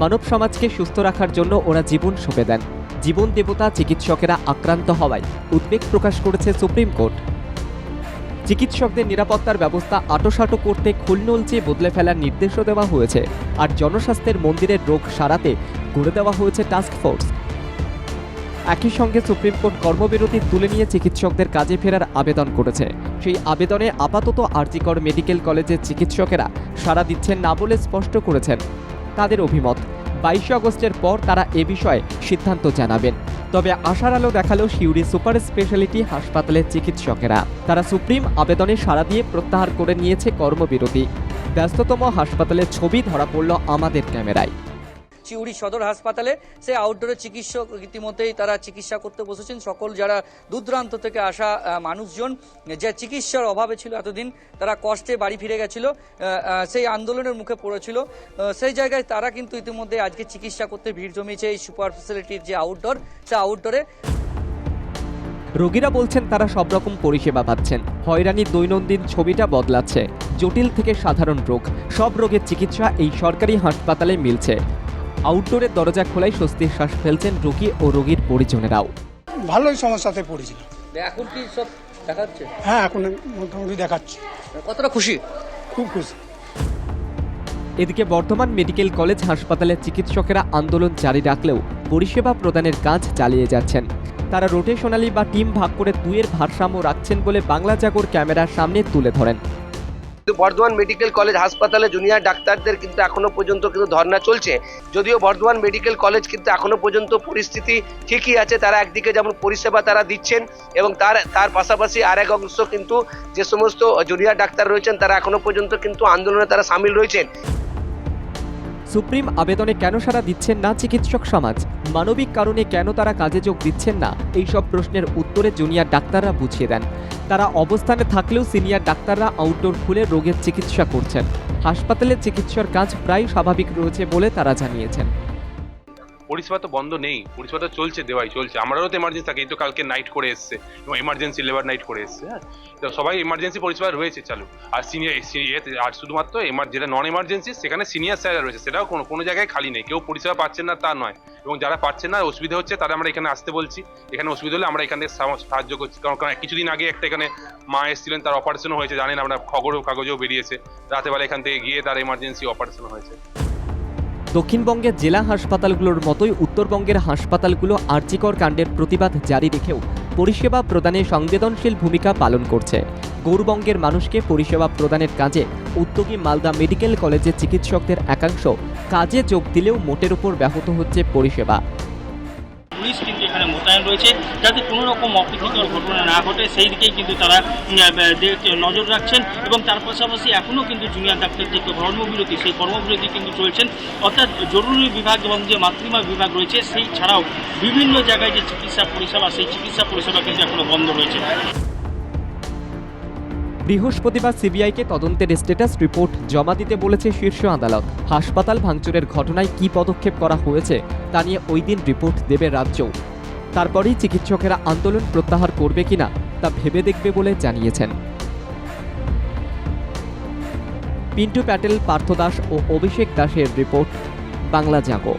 মানব সমাজকে সুস্থ রাখার জন্য ওরা জীবন সঁপে দেন। জীবন দেবতা চিকিৎসকেরা আক্রান্ত হওয়ায় উদ্বেগ প্রকাশ করেছে সুপ্রিম কোর্ট। চিকিৎসকদের নিরাপত্তার ব্যবস্থা আটোসাটো করতে খুলনলচে বদলে ফেলার নির্দেশও দেওয়া হয়েছে আর জনস্বাস্থ্যের মন্দিরের রোগ সারাতে গড়ে দেওয়া হয়েছে টাস্ক ফোর্স একই সঙ্গে সুপ্রিম কোর্ট কর্মবিরতি তুলে নিয়ে চিকিৎসকদের কাজে ফেরার আবেদন করেছে। সেই আবেদনে আপাতত আরজিকর মেডিকেল কলেজের চিকিৎসকেরা সাড়া দিচ্ছেন না বলে স্পষ্ট করেছেন। তাদের অভিমত। বাইশে আগস্টের পর তারা এ বিষয়ে সিদ্ধান্ত জানাবেন। তবে আশার আলো দেখাল সিউড়ি সুপার স্পেশালিটি হাসপাতালের চিকিৎসকেরা। তারা সুপ্রিম আবেদনে সাড়া দিয়ে প্রত্যাহার করে নিয়েছে কর্মবিরতি। ব্যস্ততম হাসপাতালের ছবি ধরা পড়ল আমাদের ক্যামেরায়। চিউড়ি সদর হাসপাতালে। সে আউটডোরে চিকিৎসক ইতিমধ্যেই তারা চিকিৎসা করতে বসেছেন। সকল যারা দূরদূরান্ত থেকে আসা মানুষজন, যে চিকিৎসার অভাবে ছিল এতদিন, তারা কষ্টে বাড়ি ফিরে গেছিল সেই আন্দোলনের মুখে পড়েছিল। সেই জায়গায় তারা কিন্তু ইতিমধ্যে আজকে চিকিৎসা করতে ভিড় জমিয়েছে এই সুপার ফেসিলিটির যে আউটডোর সে আউটডোরে রোগীরা বলছেন তারা সব রকম পরিষেবা পাচ্ছেন। হয়রানির দৈনন্দিন ছবিটা বদলাচ্ছে। জটিল থেকে সাধারণ রোগ। সব রোগের চিকিৎসা এই সরকারি হাসপাতালে মিলছে। আউটডোরের দরজা খোলায় স্বস্তির শ্বাস ফেলছেন রোগী ও রোগীর পরিজনেরাও। ভালোই সমস্যাতে পড়েছিল এখন কি সব দেখাচ্ছে? হ্যাঁ এখন মোটামুটি দেখাচ্ছি। কতটা খুশি? খুব খুশি। এদিকে বর্ধমান মেডিকেল কলেজ হাসপাতালের চিকিৎসকেরা আন্দোলন জারি রাখলেও পরিষেবা প্রদানের কাজ চালিয়ে যাচ্ছেন। তারা রোটেশনালি বা টিম ভাগ করে দুইয়ের ভারসাম্য রাখছেন বলে বাংলা জাগর ক্যামেরার সামনে তুলে ধরেন। কিন্তু বর্ধমান মেডিকেল কলেজ হাসপাতালে জুনিয়র ডাক্তারদের কিন্তু এখনও পর্যন্ত কিন্তু ধর্না চলছে। যদিও বর্ধমান মেডিকেল কলেজ কিন্তু এখনও পর্যন্ত পরিস্থিতি ঠিকই আছে, তারা একদিকে যেমন পরিষেবা তারা দিচ্ছেন এবং তার তার পাশাপাশি আরেক অংশ কিন্তু যে সমস্ত জুনিয়র ডাক্তার রয়েছেন, তারা এখনও পর্যন্ত কিন্তু আন্দোলনে তারা সামিল রয়েছেন। সুপ্রিম আবেদনে কেন সারা দিচ্ছেন না চিকিৎসক সমাজ? মানবিক কারণে কেন তারা কাজে যোগ দিচ্ছেন না? এই সব প্রশ্নের উত্তরে জুনিয়র ডাক্তাররা বুঝিয়ে দেন। তারা অবস্থানে থাকলেও সিনিয়র ডাক্তাররা আউটডোর খুলে রোগের চিকিৎসা করছেন। হাসপাতালে চিকিৎসার কাজ প্রায় স্বাভাবিক রয়েছে বলে তারা জানিয়েছেন। পরিষেবা তো বন্ধ নেই পরিষেবা তো চলছে, দেওয়াই চলছে। আমারও তো এমার্জেন্সি থাকে, এই তো কালকে নাইট করে এসছে, এবং এমার্জেন্সি লেবার নাইট করে এসছে হ্যাঁ? তো সবাই এমার্জেন্সি পরিষেবা রয়েছে, চালু। আর সিনিয়র আর শুধুমাত্র এমার যেটা নন এমার্জেন্সি সেখানে সিনিয়র স্যার রয়েছে, সেটাও কোনো কোনো জায়গায় খালি নেই। কেউ পরিষেবা পাচ্ছেন না, তা নয়। এবং যারা পাচ্ছেন না, অসুবিধা হচ্ছে, তারা আমরা এখানে আসতে বলছি। এখানে অসুবিধা হলে আমরা এখান থেকে সাহায্য করছি। কারণ কিছুদিন আগে একটা এখানে মা এসেছিলেন, তার অপারেশনও হয়েছে, জানেন আমরা খবর কাগজেও বেরিয়েছে। রাতেবেলা এখান থেকে গিয়ে তার এমার্জেন্সি অপারেশন হয়েছে। দক্ষিণবঙ্গের জেলা হাসপাতালগুলোর মতোই উত্তরবঙ্গের হাসপাতালগুলো আর্চিকর কাণ্ডের প্রতিবাদ জারি রেখেও পরিষেবা প্রদানে সংবেদনশীল ভূমিকা পালন করছে। গৌরবঙ্গের মানুষকে পরিষেবা প্রদানের কাজে উদ্যোগী মালদা মেডিকেল কলেজের চিকিৎসকদের একাংশ কাজে যোগ দিলেও মোটের উপর ব্যাহত হচ্ছে পরিষেবা। মোতায়েন রয়েছে যাতে কোনো রকম অপ্রীতিকর ঘটনা না ঘটে। সেই দিকেই কিন্তু তারা নজর রাখছেন এবং তার পাশাপাশি এখনও কিন্তু জুনিয়র ডাক্তার যে কর্মবিরতি সেই কর্মবিরতি কিন্তু চলছেন। অর্থাৎ জরুরি বিভাগ এবং যে মাতৃমা বিভাগ রয়েছে, সেই ছাড়াও বিভিন্ন জায়গায় যে চিকিৎসা পরিষেবা, সেই চিকিৎসা পরিষেবা কিন্তু এখনও বন্ধ রয়েছে। বৃহস্পতিবার সিবিআইকে তদন্তের স্ট্যাটাস রিপোর্ট জমা দিতে বলেছে শীর্ষ আদালত। হাসপাতাল ভাঙচুরের ঘটনায় কী পদক্ষেপ করা হয়েছে, তা নিয়ে ওই দিন রিপোর্ট দেবে রাজ্য তারপরেই চিকিৎসকেরা আন্দোলন প্রত্যাহার করবে কিনা তা ভেবে দেখবে বলে জানিয়েছেন। পিন্টু প্যাটেল, পার্থ দাস ও অভিষেক দাসের রিপোর্ট, বাংলা জাগো।